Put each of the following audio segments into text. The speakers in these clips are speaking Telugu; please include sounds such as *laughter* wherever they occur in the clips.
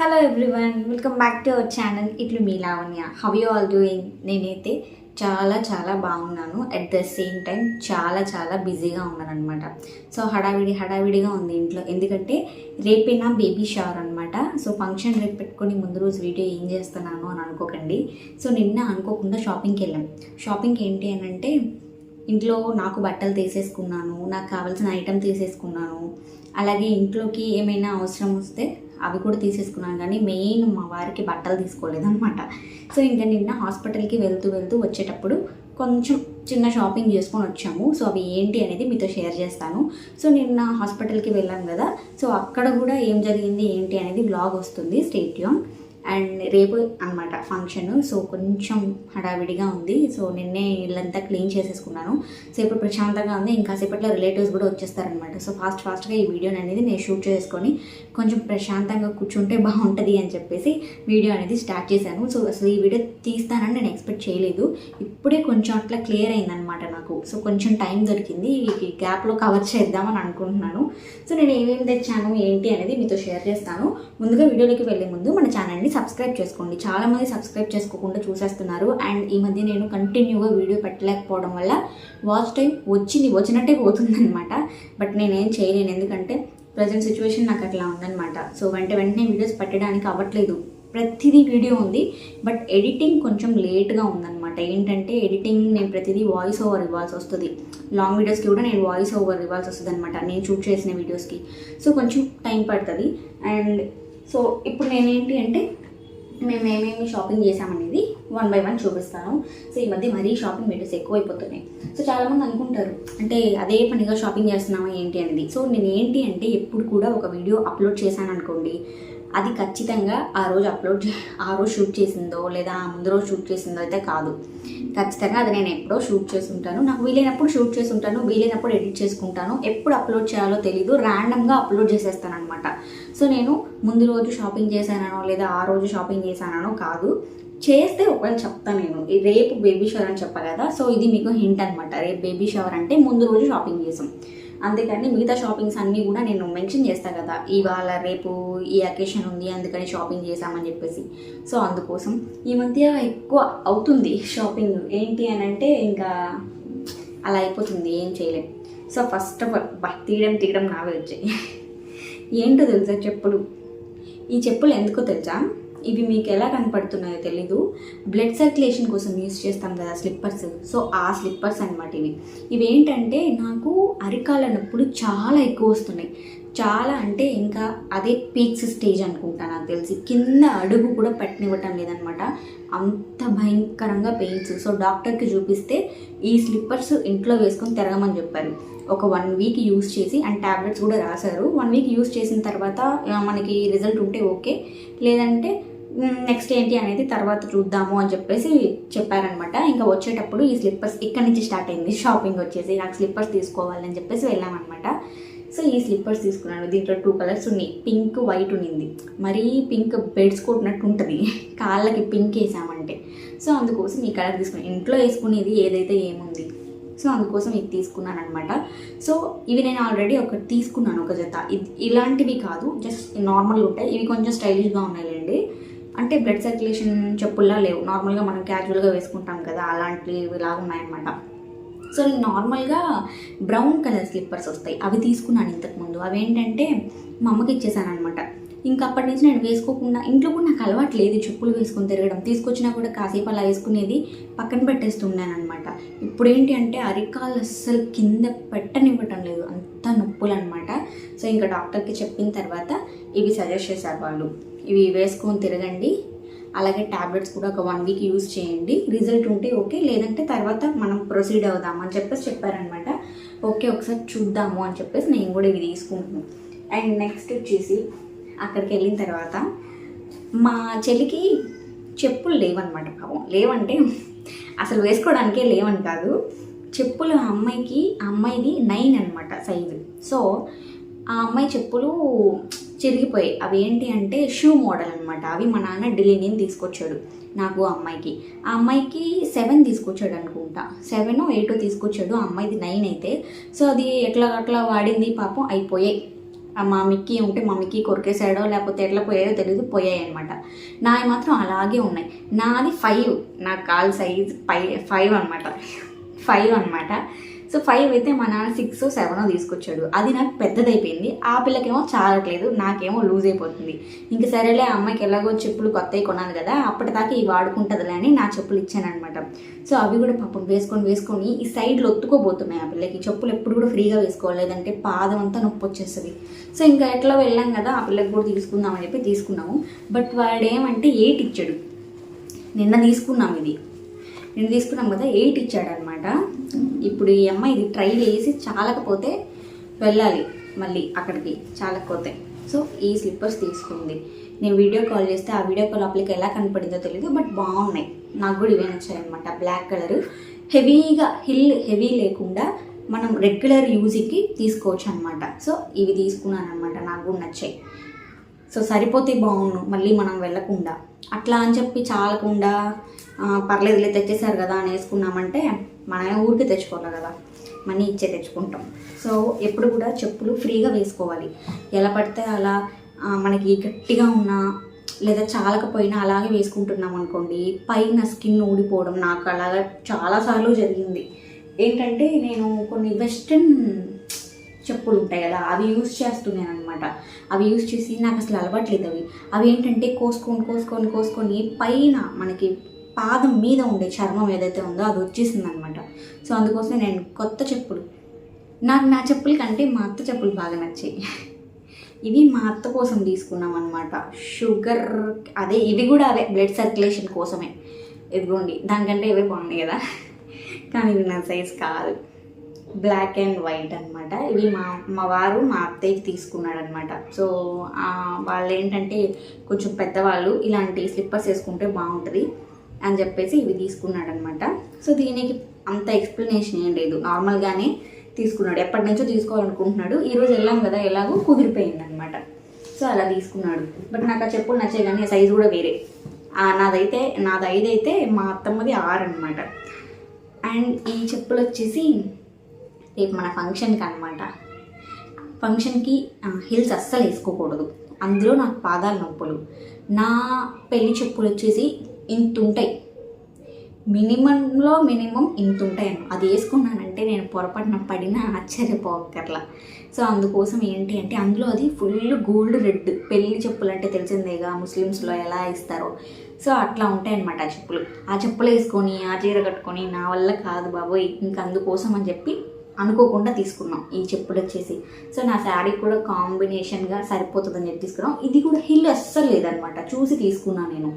Hello everyone welcome back to our channel ఇట్లు మీ Lavanya how you all doing నేనైతే చాలా చాలా బాగున్నాను. అట్ ద సేమ్ టైం చాలా చాలా బిజీగా ఉన్నాను అనమాట సో హడావిడి హడావిడిగా ఉంది ఇంట్లో. ఎందుకంటే రేపే నా బేబీ షవర్ అనమాట సో ఫంక్షన్ రేపు పెట్టుకొని ముందు రోజు వీడియో ఏం చేస్తున్నాను అని అనుకోకండి. సో నిన్న అనుకోకుండా షాపింగ్కి వెళ్ళాం. షాపింగ్కి ఏంటి అని అంటే ఇంట్లో నాకు బట్టలు తీసేసుకున్నాను నాకు కావాల్సిన ఐటెం తీసేసుకున్నాను. అలాగే ఇంట్లోకి ఏమైనా అవసరం వస్తే అవి కూడా తీసేసుకున్నాను కానీ మెయిన్ మా వారికి బట్టలు తీసుకోలేదన్నమాట. సో ఇంకా నిన్న హాస్పిటల్కి వెళ్తూ వెళ్తూ వచ్చేటప్పుడు కొంచెం చిన్న షాపింగ్ చేసుకొని వచ్చాము. సో అవి ఏంటి అనేది మీతో షేర్ చేస్తాను. సో నిన్న హాస్పిటల్కి వెళ్ళాను కదా సో అక్కడ కూడా ఏం జరిగింది ఏంటి అనేది బ్లాగ్ వస్తుంది. స్టేట్యూన్ అండ్ రేపు అనమాట ఫంక్షన్. సో కొంచెం హడావిడిగా ఉంది. సో నిన్నే ఇల్లంతా క్లీన్ చేసేసుకున్నాను. సో ఇప్పుడు ప్రశాంతంగా ఉంది. ఇంకా సేపట్లో రిలేటివ్స్ కూడా వచ్చేస్తారనమాట సో ఫాస్ట్ ఫాస్ట్గా ఈ వీడియో అనేది నేను షూట్ చేసుకొని కొంచెం ప్రశాంతంగా కూర్చుంటే బాగుంటుంది అని చెప్పేసి వీడియో అనేది స్టార్ట్ చేశాను. సో అసలు ఈ వీడియో తీస్తానని నేను ఎక్స్పెక్ట్ చేయలేదు. ఇప్పుడే కొంచెం అట్లా క్లియర్ అయిందనమాట నాకు. సో కొంచెం టైం దొరికింది. ఈ గ్యాప్లో కవర్ చేద్దామని అనుకుంటున్నాను. సో నేను ఏమేమి తెచ్చాను ఏంటి అనేది మీతో షేర్ చేస్తాను. ముందుగా వీడియోలోకి వెళ్ళే ముందు మన ఛానల్ని సబ్స్క్రైబ్ చేసుకోండి. చాలామంది సబ్స్క్రైబ్ చేసుకోకుండా చూసేస్తున్నారు. అండ్ ఈ మధ్య నేను కంటిన్యూగా వీడియో పెట్టలేకపోవడం వల్ల వాచ్ టైం వచ్చింది. వచ్చినట్టే పోతుందన్నమాట. బట్ నేనేం చేయలేను. ఎందుకంటే ప్రజెంట్ సిచ్యువేషన్ నాకు అట్లా ఉందన్నమాట. సో వెంట వెంటనే వీడియోస్ పెట్టడానికి అవ్వట్లేదు. ప్రతిదీ వీడియో ఉంది. బట్ ఎడిటింగ్ కొంచెం లేట్గా ఉందన్నమాట. ఏంటంటే ఎడిటింగ్ నేను ప్రతిదీ వాయిస్ ఓవర్ ఇవ్వాల్సి వస్తుంది. లాంగ్ వీడియోస్కి కూడా నేను వాయిస్ ఓవర్ ఇవ్వాల్సి వస్తుంది అనమాట నేను షూట్ చేసిన వీడియోస్కి సో కొంచెం టైం పడుతుంది. అండ్ సో ఇప్పుడు నేనేంటి అంటే మేము ఏమేమి షాపింగ్ చేసామనేది వన్ బై వన్ చూపిస్తాను. సో ఈ మధ్య మరీ షాపింగ్ వీడియోస్ ఎక్కువైపోతున్నాయి. సో చాలామంది అనుకుంటారు అంటే అదే పనిగా షాపింగ్ చేస్తున్నామా ఏంటి అనేది. సో నేను ఏంటి అంటే ఎప్పుడు కూడా ఒక వీడియో అప్లోడ్ చేశాను అనుకోండి అది ఖచ్చితంగా ఆ రోజు అప్లోడ్ చే ఆ రోజు షూట్ చేసిందో లేదా ముందు రోజు షూట్ చేసిందో అయితే కాదు. ఖచ్చితంగా అది నేను ఎప్పుడో షూట్ చేసి ఉంటాను నాకు వీలైనప్పుడు షూట్ చేసి ఉంటాను వీలైనప్పుడు ఎడిట్ చేసుకుంటాను. ఎప్పుడు అప్లోడ్ చేయాలో తెలీదు ర్యాండమ్గా అప్లోడ్ చేసేస్తాను అనమాట సో నేను ముందు రోజు షాపింగ్ చేశానో లేదా ఆ రోజు షాపింగ్ చేశానో కాదు. చేస్తే ఒకవేళ చెప్తాను నేను. రేపు బేబీ షవర్ అని చెప్పా కదా సో ఇది మీకు హింట్ అనమాట రేపు బేబీ షవర్ అంటే ముందు రోజు షాపింగ్ చేసాం. అందుకని మిగతా షాపింగ్స్ అన్నీ కూడా నేను మెన్షన్ చేస్తాను కదా. ఇవాళ రేపు ఈ అకేషన్ ఉంది అందుకని షాపింగ్ చేసామని చెప్పేసి. సో అందుకోసం ఈ మధ్య ఎక్కువ అవుతుంది షాపింగ్. ఏంటి అని అంటే ఇంకా అలా అయిపోతుంది ఏం చేయలేం. సో ఫస్ట్ ఆఫ్ ఆల్ బా తీయడం తీయడం నావే వచ్చాయి. *laughs* ఏంటో తెలుసా చెప్పులు? ఈ చెప్పులు ఎందుకో తెలుసా? ఇవి మీకు ఎలా కనపడుతున్నాయో తెలీదు. బ్లడ్ సర్క్యులేషన్ కోసం యూస్ చేస్తాం కదా స్లిప్పర్స్ సో ఆ స్లిప్పర్స్ అనమాట ఇవి. ఇవి ఏంటంటే నాకు అరికాల నొప్పులు చాలా ఎక్కువ వస్తున్నాయి. చాలా అంటే ఇంకా అదే పీక్స్ స్టేజ్ అనుకుంటా నాకు తెలిసి. కింద అడుగు కూడా పెట్టనివ్వటం లేదనమాట అంత భయంకరంగా పెయిన్స్ సో డాక్టర్కి చూపిస్తే ఈ స్లిప్పర్స్ ఇంట్లో వేసుకొని తిరగమని చెప్పారు. ఒక వన్ వీక్ యూస్ చేసి అండ్ ట్యాబ్లెట్స్ కూడా రాశారు. వన్ వీక్ యూస్ చేసిన తర్వాత మనకి రిజల్ట్ ఉంటే ఓకే లేదంటే నెక్స్ట్ ఏంటి అనేది తర్వాత చూద్దాము అని చెప్పేసి చెప్పారనమాట ఇంకా వచ్చేటప్పుడు ఈ స్లిప్పర్స్ ఇక్కడ నుంచి స్టార్ట్ అయింది. షాపింగ్ వచ్చేసి నాకు స్లిప్పర్స్ తీసుకోవాలని చెప్పేసి వెళ్ళామన్నమాట. సో ఈ స్లిప్పర్స్ తీసుకున్నాను. దీంట్లో టూ కలర్స్ ఉన్నాయి. పింక్ వైట్ ఉన్నింది. మరీ పింక్ బెడ్స్ కొట్టినట్టు ఉంటుంది. కాళ్ళకి పింక్ వేసామంటే. సో అందుకోసం ఈ కలర్ తీసుకున్నాను. ఇంట్లో వేసుకునేది ఏదైతే ఏముంది? సో అందుకోసం ఇది తీసుకున్నాను అనమాట సో ఇవి నేను ఆల్రెడీ ఒకటి తీసుకున్నాను ఒక జత. ఇలాంటివి కాదు జస్ట్ నార్మల్గా ఉంటాయి. ఇవి కొంచెం స్టైలిష్గా ఉన్నాయండి అంటే బ్లడ్ సర్క్యులేషన్ చెప్పుల్లా లేవు. నార్మల్గా మనం క్యాజువల్గా వేసుకుంటాం కదా అలాంటివి లాగా ఉన్నాయన్నమాట. సో నేను నార్మల్గా బ్రౌన్ కలర్ స్లిప్పర్స్ వస్తాయి. అవి తీసుకున్నాను ఇంతకుముందు అవి ఏంటంటే మా అమ్మకి ఇచ్చేసాను అనమాట ఇంకా అప్పటి నుంచి నేను వేసుకోకుండా ఇంట్లో కూడా నాకు అలవాటు లేదు చెప్పులు వేసుకొని తిరగడం. తీసుకొచ్చినా కూడా కాసేపు అలా వేసుకునేది పక్కన పెట్టేస్తున్నాను అనమాట ఇప్పుడు ఏంటి అంటే అరికాలు అస్సలు కింద పెట్టనివ్వటం లేదు. అంత నొప్పులు అనమాట సో ఇంకా డాక్టర్కి చెప్పిన తర్వాత ఇవి సజెస్ట్ చేశారు వాళ్ళు. ఇవి వేసుకొని తిరగండి. అలాగే ట్యాబ్లెట్స్ కూడా ఒక వన్ వీక్ యూస్ చేయండి. రిజల్ట్ ఉంటే ఓకే. లేదంటే తర్వాత మనం ప్రొసీడ్ అవుదాం అని చెప్పేసి చెప్పారనమాట ఓకే ఒకసారి చూద్దాము అని చెప్పేసి నేను కూడా ఇవి తీసుకుంటున్నాను. అండ్ నెక్స్ట్ వచ్చేసి అక్కడికి వెళ్ళిన తర్వాత మా చెల్లికి చెప్పులు లేవన్నమాట పాపం. లేవంటే అసలు వేసుకోవడానికే లేవని కాదు. చెప్పులు ఆ అమ్మాయికి ఆ అమ్మాయిది నైన్ అనమాట సైజు సో ఆ అమ్మాయి చెప్పులు చిరిగిపోయాయి. అవి ఏంటి అంటే షూ మోడల్ అనమాట అవి మా నాన్న ఢిల్లీ తీసుకొచ్చాడు? నాకు ఆ అమ్మాయికి. ఆ అమ్మాయికి సెవెన్ తీసుకొచ్చాడు అనుకుంటా. సెవెన్ ఎయిట్ తీసుకొచ్చాడు. ఆ అమ్మాయిది నైన్ అయితే. సో అది ఎట్లా అట్లా వాడింది పాపం అయిపోయాయి. మా మిక్కీ ఉంటే మా మిక్కీ కొరికేసాడో లేకపోతే ఎట్లా పోయాయో తెలియదు పోయాయి అనమాట నావి మాత్రం అలాగే ఉన్నాయి. నాది ఫైవ్ నా కాల్ సైజ్ ఫైవ్ ఫైవ్ అనమాట ఫైవ్ అనమాట సో ఫైవ్ అయితే మా నాన్న సిక్స్ సెవెన్ తీసుకొచ్చాడు. అది నాకు పెద్దదైపోయింది. ఆ పిల్లకేమో చాలట్లేదు. నాకేమో లూజ్ అయిపోతుంది. ఇంక సరేలే ఆ అమ్మాయికి ఎలాగో చెప్పులు కొత్తవి కొనాలి కదా అప్పటిదాకా ఇవి వాడుకుంటుందిలే అని నా చెప్పులు ఇచ్చానమాట సో అవి కూడా పాపం వేసుకొని వేసుకొని ఈ సైడ్లో ఒత్తుకోబోతున్నాయి ఆ పిల్లకి. చెప్పులు ఎప్పుడు కూడా ఫ్రీగా వేసుకోలేదంటే పాదం అంతా నొప్పి వచ్చేస్తుంది. సో ఇంకా ఎట్లా వెళ్ళాం కదా ఆ పిల్లకి కూడా తీసుకుందామని చెప్పి తీసుకున్నాము. బట్ వాడేమంటే ఎయిట్ ఇచ్చాడు నిన్న తీసుకున్నాం ఇది. నేను తీసుకున్నాం కదా ఎయిట్ ఇచ్చాడు అనమాట ఇప్పుడు ఈ అమ్మాయి ఇది ట్రై చేసి చాలకపోతే వెళ్ళాలి మళ్ళీ అక్కడికి చాలకపోతే. సో ఈ స్లిప్పర్స్ తీసుకుంది. నేను వీడియో కాల్ చేస్తే ఆ వీడియో కాల్ అప్లికి ఎలా కనపడిందో తెలియదు బట్ బాగున్నాయి. నాకు కూడా ఇవే నచ్చాయి అనమాట బ్లాక్ కలర్ హెవీగా హిల్ హెవీ లేకుండా మనం రెగ్యులర్ యూజ్కి తీసుకోవచ్చు అనమాట సో ఇవి తీసుకున్నాను అనమాట నాకు కూడా నచ్చాయి. సో సరిపోతే బాగుండు. మళ్ళీ మనం వెళ్ళకుండా. అట్లా అని చెప్పి చాలకుండా పర్లేదులే తెచ్చేసారు కదా అని వేసుకున్నామంటే మనమే ఊరికి తెచ్చుకోవాలి కదా. మనీ ఇచ్చే తెచ్చుకుంటాం. సో ఎప్పుడు కూడా చెప్పులు ఫ్రీగా వేసుకోవాలి. ఎలా పడితే అలా మనకి గట్టిగా ఉన్నా లేదా చాలకపోయినా అలాగే వేసుకుంటున్నాం అనుకోండి పైన స్కిన్ ఊడిపోవడం నాకు అలాగా చాలాసార్లు జరిగింది. ఏంటంటే నేను కొన్ని వెస్ట్రన్ చెప్పులు ఉంటాయి కదా అవి యూస్ చేస్తున్నాను అనమాట అవి యూస్ చేసి నాకు అసలు అలవాట్లేదు అవి. అవి ఏంటంటే కోసుకొని కోసుకొని కోసుకొని పైన మనకి పాదం మీద ఉండే చర్మం ఏదైతే ఉందో అది వచ్చేసింది అనమాట సో అందుకోసం నేను కొత్త చెప్పులు. నాకు నా చెప్పుల కంటే మా అత్త చెప్పులు బాగా నచ్చాయి. ఇవి మా అత్త కోసం తీసుకున్నాం అనమాట షుగర్ అదే ఇవి కూడా అవే బ్లడ్ సర్క్యులేషన్ కోసమే. ఇదిగోండి దానికంటే ఇవే బాగున్నాయి కదా. కానీ ఇవి నా సైజ్ కాదు. బ్లాక్ అండ్ వైట్ అనమాట. ఇవి మా మా వారు మా అత్తయ్యకి తీసుకున్నాడు అనమాట సో వాళ్ళు ఏంటంటే కొంచెం పెద్దవాళ్ళు ఇలాంటి స్లిప్పర్స్ వేసుకుంటే బాగుంటుంది. అని చెప్పేసి ఇవి తీసుకున్నాడు అనమాట సో దీనికి అంత ఎక్స్ప్లెనేషన్ ఏం లేదు. నార్మల్గానే తీసుకున్నాడు. ఎప్పటి నుంచో తీసుకోవాలనుకుంటున్నాడు. ఈరోజు వెళ్ళాం కదా ఎలాగో కుదిరిపోయింది అనమాట సో అలా తీసుకున్నాడు. బట్ నాకు ఆ చెప్పులు నచ్చే కానీ సైజు కూడా వేరే. నాదైతే నాది ఐదు అయితే మా అత్తమ్మది ఆరు అనమాట అండ్ ఈ చెప్పులు వచ్చేసి రేపు మన ఫంక్షన్కి అనమాట ఫంక్షన్కి హిల్స్ అస్సలు వేసుకోకూడదు అందులో నాకు పాదాల నొప్పులు. నా పెళ్ళి చెప్పులు వచ్చేసి ఇంతుంటాయి. మినిమంలో మినిమం ఇంత ఉంటాయి అది వేసుకున్నానంటే నేను పొరపాటున పడిన ఆశ్చర్యపోకర్లా సో అందుకోసం ఏంటి అంటే అందులో అది ఫుల్ గోల్డ్ రెడ్. పెళ్ళి చెప్పులు అంటే తెలిసిందేగా ముస్లిమ్స్లో ఎలా ఇస్తారో. సో అట్లా ఉంటాయి అన్నమాట ఆ చెప్పులు. ఆ చెప్పులు వేసుకొని ఆ చీర కట్టుకొని నా వల్ల కాదు బాబోయ్ ఇంకా అందుకోసం అని చెప్పి అనుకోకుండా తీసుకున్నాం ఈ చెప్పులు వచ్చేసి. సో నా శారీ కూడా కాంబినేషన్గా సరిపోతుందని చెప్పి తీసుకున్నాం. ఇది కూడా హిల్ అస్సలు లేదనమాట చూసి తీసుకున్నాను నేను.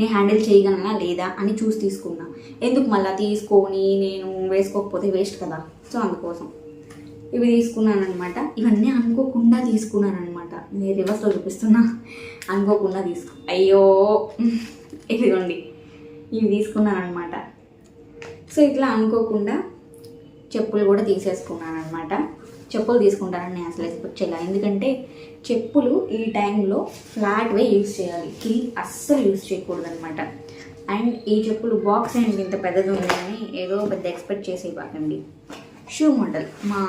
నేను హ్యాండిల్ చేయగలనా లేదా అని చూసి తీసుకున్నా. ఎందుకు మళ్ళీ తీసుకొని నేను వేసుకోకపోతే వేస్ట్ కదా? సో అందుకోసం. ఇవి తీసుకున్నాను అనమాట ఇవన్నీ అనుకోకుండా తీసుకున్నాను అనమాట నేను రివర్స్లో చూపిస్తున్నా. అనుకోకుండా తీసుకు. అయ్యో! ఇదిగోండి. ఇవి తీసుకున్నాను అనమాట సో ఇట్లా అనుకోకుండా చెప్పులు కూడా తీసేసుకున్నాను అనమాట చెప్పులు తీసుకుంటానని నేను అసలు ఎక్స్పెక్ట్ చేయలేదు ఎందుకంటే చెప్పులు ఈ టైంలో ఫ్లాట్ వే యూస్ చేయాలి. కిల్ అస్సలు యూస్ చేయకూడదు అనమాట అండ్ ఈ చెప్పులు బాక్స్ అండ్ ఇంత పెద్దది ఉందని ఏదో పెద్ద ఎక్స్పెక్ట్ చేసేవాకండి షూ మోడల్ మా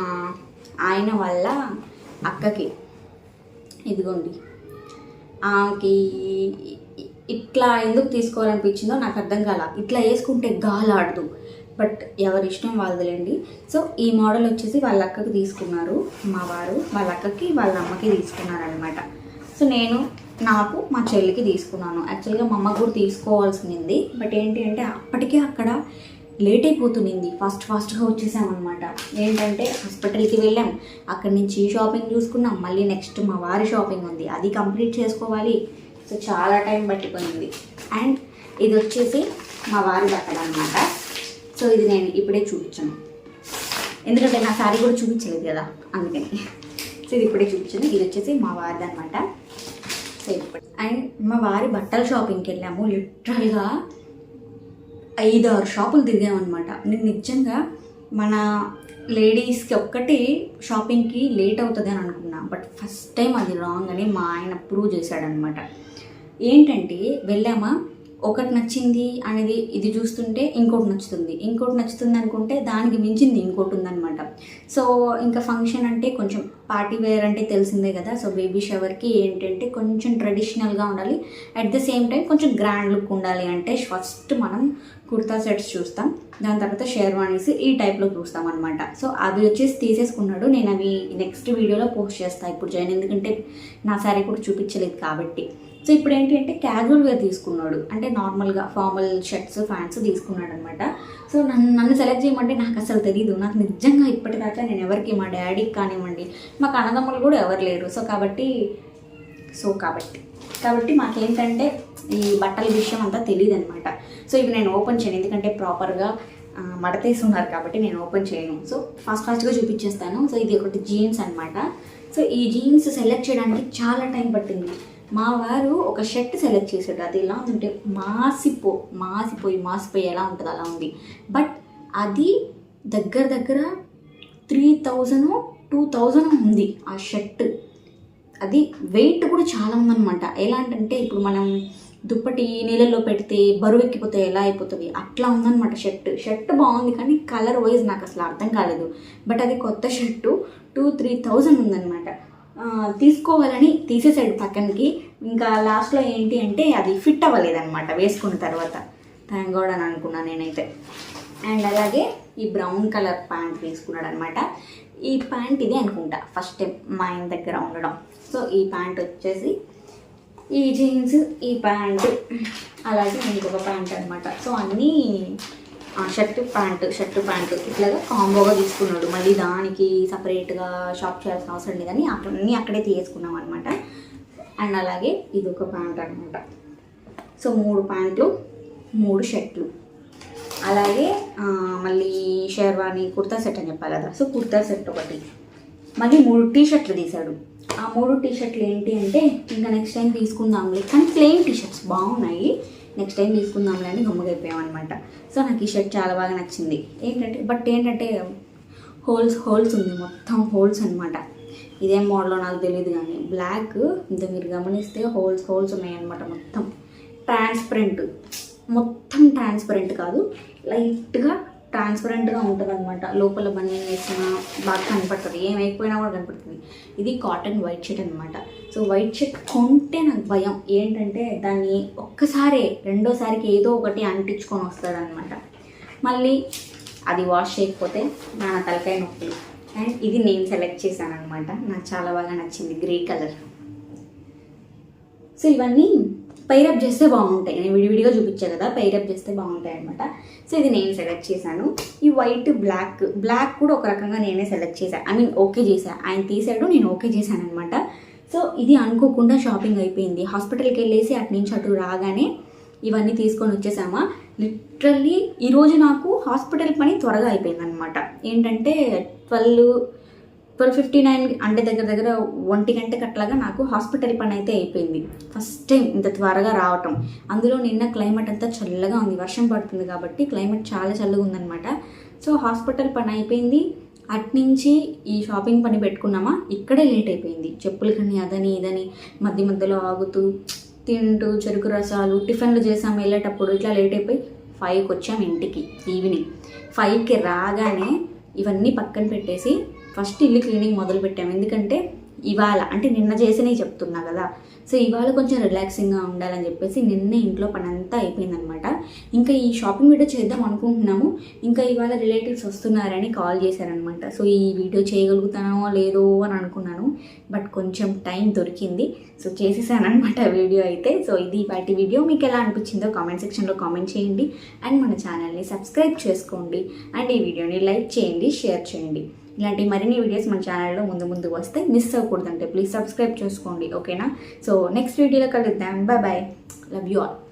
ఆయన వల్ల అక్కకి. ఇదిగోండి. ఆమెకి ఇట్లా ఎందుకు తీసుకోవాలనిపించిందో నాకు అర్థం కాల. ఇట్లా వేసుకుంటే గాలాడదు. బట్ ఎవరి ఇష్టం వాళ్ళదిలేండి. సో ఈ మోడల్ వచ్చేసి వాళ్ళ అక్కకి తీసుకున్నారు మా వారు. వాళ్ళ అక్కకి వాళ్ళ అమ్మకి తీసుకున్నారు అనమాట సో నేను నాకు మా చెల్లికి తీసుకున్నాను. యాక్చువల్గా మా అమ్మకు కూడా తీసుకోవాల్సింది. బట్ ఏంటి అంటే అప్పటికే అక్కడ లేట్ అయిపోతుంది ఫాస్ట్ ఫాస్ట్గా వచ్చేసామన్నమాట. ఏంటంటే హాస్పిటల్కి వెళ్ళాం. అక్కడి నుంచి షాపింగ్ చూసుకున్నాం. మళ్ళీ నెక్స్ట్ మా వారి షాపింగ్ ఉంది. అది కంప్లీట్ చేసుకోవాలి. సో చాలా టైం పట్టిపోయింది. అండ్ ఇది వచ్చేసి మా వారి బట్టలు అనమాట సో ఇది నేను ఇప్పుడే చూపించాను. ఎందుకంటే నా శారీ కూడా చూపించలేదు కదా అందుకని. సో ఇది ఇప్పుడే చూపించాను. ఇది వచ్చేసి మా వారిది అనమాట సో ఇప్పుడు. అండ్ మా వారి బట్టల షాపింగ్కి వెళ్ళాము. లిటరల్గా ఐదు ఆరు షాపులు తిరిగామన్నమాట నేను నిజంగా మన లేడీస్కి ఒక్కటి షాపింగ్కి లేట్ అవుతుంది అని అనుకున్నా. బట్ ఫస్ట్ టైం అది రాంగ్ అని మా ఆయన ప్రూవ్ చేశాడనమాట ఏంటంటే వెళ్ళామా? ఒకటి నచ్చింది అనేది ఇది చూస్తుంటే ఇంకోటి నచ్చుతుంది. ఇంకోటి నచ్చుతుంది అనుకుంటే దానికి మించింది ఇంకోటి ఉందన్నమాట. సో ఇంకా ఫంక్షన్ అంటే కొంచెం పార్టీ వేర్ అంటే తెలిసిందే కదా. సో బేబీ షవర్కి ఏంటంటే కొంచెం ట్రెడిషనల్గా ఉండాలి. అట్ ద సేమ్ టైం కొంచెం గ్రాండ్ లుక్ ఉండాలి అంటే ఫస్ట్ మనం కుర్తా సెట్స్ చూస్తాం. దాని తర్వాత షేర్వానీస్ ఈ టైప్లో చూస్తాం అనమాట సో అవి వచ్చేసి తీసేసుకున్నాడు. నేను అవి నెక్స్ట్ వీడియోలో పోస్ట్ చేస్తాను ఇప్పుడు జాయిన్ ఎందుకంటే నా శారీ కూడా చూపించలేదు కాబట్టి. సో ఇప్పుడు ఏంటి అంటే క్యాజువల్ వేర్ తీసుకున్నాడు. అంటే నార్మల్గా ఫార్మల్ షర్ట్స్ ప్యాంట్స్ తీసుకున్నాడు అనమాట సో నన్ను నన్ను సెలెక్ట్ చేయమంటే నాకు అసలు తెలియదు నాకు నిజంగా ఇప్పటిదాకా నేను ఎవరికి మా డాడీకి కానివ్వండి మాకు అన్నదమ్ములు కూడా ఎవరు లేరు. సో కాబట్టి సో కాబట్టి కాబట్టి మాకేంటంటే ఈ బట్టల విషయం అంతా తెలియదు అనమాట సో ఇవి నేను ఓపెన్ చేయను. ఎందుకంటే ప్రాపర్గా మడతేసి ఉన్నారు కాబట్టి నేను ఓపెన్ చేయను. సో ఫాస్ట్ ఫాస్ట్గా చూపించేస్తాను. సో ఇది ఒకటి జీన్స్ అనమాట సో ఈ జీన్స్ సెలెక్ట్ చేయడానికి చాలా టైం పట్టింది. మా వారు ఒక షర్ట్ సెలెక్ట్ చేశాడు అది ఎలా ఉందంటే మాసిపో మాసిపోయి మాసిపోయి ఎలా ఉంటుంది అలా ఉంది. బట్ అది దగ్గర దగ్గర త్రీ థౌజండ్ టూ థౌజండ్ ఉంది ఆ షర్ట్. అది వెయిట్ కూడా చాలా ఉందన్నమాట. ఎలా అంటే ఇప్పుడు మనం దుప్పటి నీళ్ళల్లో పెడితే బరువు ఎక్కిపోతే ఎలా అయిపోతుంది? అట్లా ఉందన్నమాట షర్ట్. షర్ట్ బాగుంది కానీ కలర్ వైజ్ నాకు అసలు అర్థం కాలేదు. బట్ అది కొత్త షర్టు టూ త్రీ థౌజండ్ ఉందన్నమాట. తీసుకోవాలని తీసేసాడు పక్కనకి. ఇంకా లాస్ట్లో ఏంటి అంటే అది ఫిట్ అవ్వలేదన్నమాట వేసుకున్న తర్వాత. థ్యాంక్ గాడ్ అని అనుకున్నాను నేనైతే. అండ్ అలాగే ఈ బ్రౌన్ కలర్ ప్యాంట్ వేసుకున్నాడు అనమాట ఈ ప్యాంట్ ఇదే అనుకుంటా ఫస్ట్ టైం మా ఆయన దగ్గర ఉండడం. సో ఈ ప్యాంట్ వచ్చేసి ఈ జీన్స్ ఈ ప్యాంట్ అలాగే ఇంకొక ప్యాంట్ అనమాట సో అన్నీ షర్ట్ ప్యాంట్ షర్ట్ ప్యాంట్ ఇట్లాగా కాంబోగా తీసుకున్నాడు. మళ్ళీ దానికి సపరేట్గా షాప్ చేయాల్సిన అవసరం లేదని కానీ అన్నీ అక్కడే తీసుకున్నాం అనమాట అండ్ అలాగే ఇది ఒక ప్యాంట్ అనమాట సో మూడు ప్యాంట్లు మూడు షర్ట్లు. అలాగే మళ్ళీ షేర్వాణి కుర్తా సెట్ అని చెప్పాలి కదా. సో కుర్తా సెట్ ఒకటి. మళ్ళీ మూడు టీ షర్ట్లు తీశాడు. ఆ మూడు టీ షర్ట్లు ఏంటి అంటే ఇంకా నెక్స్ట్ టైం తీసుకుందాంలే. కానీ ప్లెయిన్ టీ షర్ట్స్ బాగున్నాయి. నెక్స్ట్ టైం తీసుకుందాంలే అని గమ్మగైపోయామన్నమాట సో నాకు ఈ షర్ట్ చాలా బాగా నచ్చింది. ఏంటంటే బట్ ఏంటంటే హోల్స్ హోల్స్ ఉంది. మొత్తం హోల్స్ అనమాట ఇదేం మోడలో నాకు తెలియదు కానీ బ్లాక్ ఇంత మీరు గమనిస్తే హోల్స్ హోల్స్ ఉన్నాయన్నమాట మొత్తం. ట్రాన్స్పరెంట్ మొత్తం ట్రాన్స్పరెంట్ కాదు. లైట్గా ట్రాన్స్పరెంట్గా ఉంటుంది అనమాట లోపల బన్నీ వేసిన బాగా కనపడుతుంది. ఏమైపోయినా కూడా కనపడుతుంది. ఇది కాటన్ వైట్ షర్ట్ అనమాట సో వైట్ షర్ట్ కొంటే నాకు భయం. ఏంటంటే దాన్ని ఒక్కసారే రెండోసారికి ఏదో ఒకటి అంటించుకొని వస్తుందనమాట మళ్ళీ అది వాష్ చేయకపోతే నా తలకాయ నొప్పులు అండ్ ఇది నేను సెలెక్ట్ చేశాను అనమాట నాకు చాలా బాగా నచ్చింది గ్రే కలర్. సో ఇవన్నీ పైరప్ చేస్తే బాగుంటాయి. నేను విడివిడిగా చూపించాను కదా పైరప్ చేస్తే బాగుంటాయి అనమాట సో ఇది నేను సెలెక్ట్ చేశాను. ఈ వైట్ బ్లాక్ బ్లాక్ కూడా ఒక రకంగా నేనే సెలెక్ట్ చేశాను ఐ మీన్ ఓకే చేశాను ఆయన తీసాడు నేను ఓకే చేశాను అనమాట సో ఇది అనుకోకుండా షాపింగ్ అయిపోయింది. హాస్పిటల్కి వెళ్ళేసి అటు నుంచి అటు రాగానే ఇవన్నీ తీసుకొని వచ్చేసామా. లిటరల్లీ ఈరోజు నాకు హాస్పిటల్ పని త్వరగా అయిపోయింది అనమాట ఏంటంటే ట్వెల్వ్ ట్వెల్వ్ ఫిఫ్టీ నైన్ అంటే దగ్గర దగ్గర ఒంటి గంటకి అట్లాగా నాకు హాస్పిటల్ పని అయితే అయిపోయింది. ఫస్ట్ టైం ఇంత త్వరగా రావటం. అందులో నిన్న క్లైమేట్ అంతా చల్లగా ఉంది. వర్షం పడుతుంది కాబట్టి క్లైమేట్ చాలా చల్లగా ఉందన్నమాట. సో హాస్పిటల్ పని అయిపోయింది. అట్నుంచి ఈ షాపింగ్ పని పెట్టుకున్నామా? ఇక్కడే లేట్ అయిపోయింది. చెప్పులు కానీ అదని ఇదని మధ్య మధ్యలో ఆగుతూ తింటూ చెరుకు రసాలు టిఫిన్లు చేసాము వెళ్ళేటప్పుడు ఇట్లా లేట్ అయిపోయి ఫైవ్కి వచ్చాము ఇంటికి ఈవినింగ్ ఫైవ్కి రాగానే ఇవన్నీ పక్కన పెట్టేసి ఫస్ట్ ఇల్లు క్లీనింగ్ మొదలు పెట్టాము ఎందుకంటే ఇవాళ అంటే నిన్న చేసినవి చెప్తున్నా కదా. సో ఇవాళ కొంచెం రిలాక్సింగ్గా ఉండాలని చెప్పేసి నిన్నే ఇంట్లో పని అంతా అయిపోయిందనమాట. ఇంకా ఈ షాపింగ్ వీడియో చేద్దాం అనుకుంటున్నాము. ఇంకా ఇవాళ రిలేటివ్స్ వస్తున్నారని కాల్ చేశారనమాట. సో ఈ వీడియో చేయగలుగుతానో లేదో అని అనుకున్నాను. బట్ కొంచెం టైం దొరికింది. సో చేసేసానమాట వీడియో అయితే. సో ఇది వాటి వీడియో మీకు ఎలా అనిపించిందో కామెంట్ సెక్షన్లో కామెంట్ చేయండి. అండ్ మన ఛానల్ని సబ్స్క్రైబ్ చేసుకోండి. అండ్ ఈ వీడియోని లైక్ చేయండి షేర్ చేయండి. ఇలాంటి మరిన్ని వీడియోస్ మన ఛానల్లో ముందు ముందు వస్తే మిస్ అవ్వకూడదంటే. ప్లీజ్ సబ్స్క్రైబ్ చేసుకోండి ఓకేనా సో నెక్స్ట్ వీడియోలో కలుద్దాం. Bye bye love you all